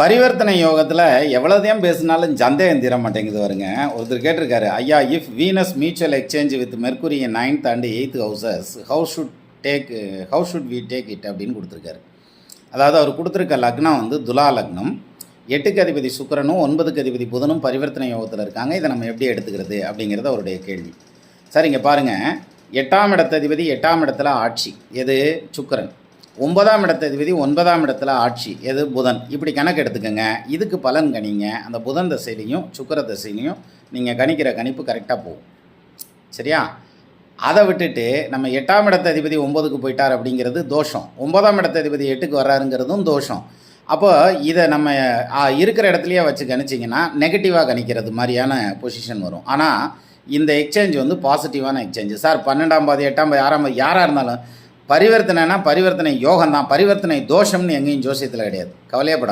பரிவர்த்தனை யோகத்தில் எவ்வளோதையும் பேசினாலும் சந்தேகம் தீர மாட்டேங்குது வருங்க ஒருத்தர் கேட்டிருக்காரு ஐயா if Venus mutual exchange with Mercury ninth and eighth houses how should take how should we take it அப்படின்னு கொடுத்துருக்காரு. அதாவது அவர் கொடுத்துருக்க லக்னம் வந்து துலா லக்னம். எட்டுக்கு அதிபதி சுக்கரனும் ஒன்பதுக்கு அதிபதி புதனும் பரிவர்த்தனை யோகத்தில் இருக்காங்க. இதை நம்ம எப்படி எடுத்துக்கிறது அப்படிங்கிறது அவருடைய கேள்வி. சரிங்க பாருங்கள் எட்டாம் இடத்ததிபதி எட்டாம் இடத்துல ஆட்சி. எது? சுக்கரன். ஒன்பதாம் இடத்ததிபதி ஒன்பதாம் இடத்துல ஆட்சி எது? புதன். இப்படி கணக்கு எடுத்துக்கோங்க. இதுக்கு பலன் கணிங்க. அந்த புதன் தசையிலையும் சுக்கிர தசையிலையும் நீங்கள் கணிக்கிற கணிப்பு கரெக்டாக போகும். சரியா? அதை விட்டுட்டு நம்ம எட்டாம் இடத்த அதிபதி ஒம்பதுக்கு போயிட்டார் அப்படிங்கிறது தோஷம். ஒன்பதாம் இடத்த அதிபதி எட்டுக்கு வர்றாருங்கிறதும் தோஷம். அப்போ இதை நம்ம இருக்கிற இடத்துலையே வச்சு கணிச்சிங்கன்னா நெகட்டிவாக கணிக்கிறது மாதிரியான பொசிஷன் வரும். ஆனால் இந்த எக்ஸ்சேஞ்ச் வந்து பாசிட்டிவான எக்ஸ்சேஞ்சு சார் பன்னெண்டாம் பாதி எட்டாம் பாதி ஆறாம் பாதி யாராக இருந்தாலும் பரிவர்த்தனைனா பரிவர்த்தனை யோகம் தான் பரிவர்த்தனை தோஷம்னு எங்கேயும் ஜோசியத்தில் கிடையாது. கவலையப்படாது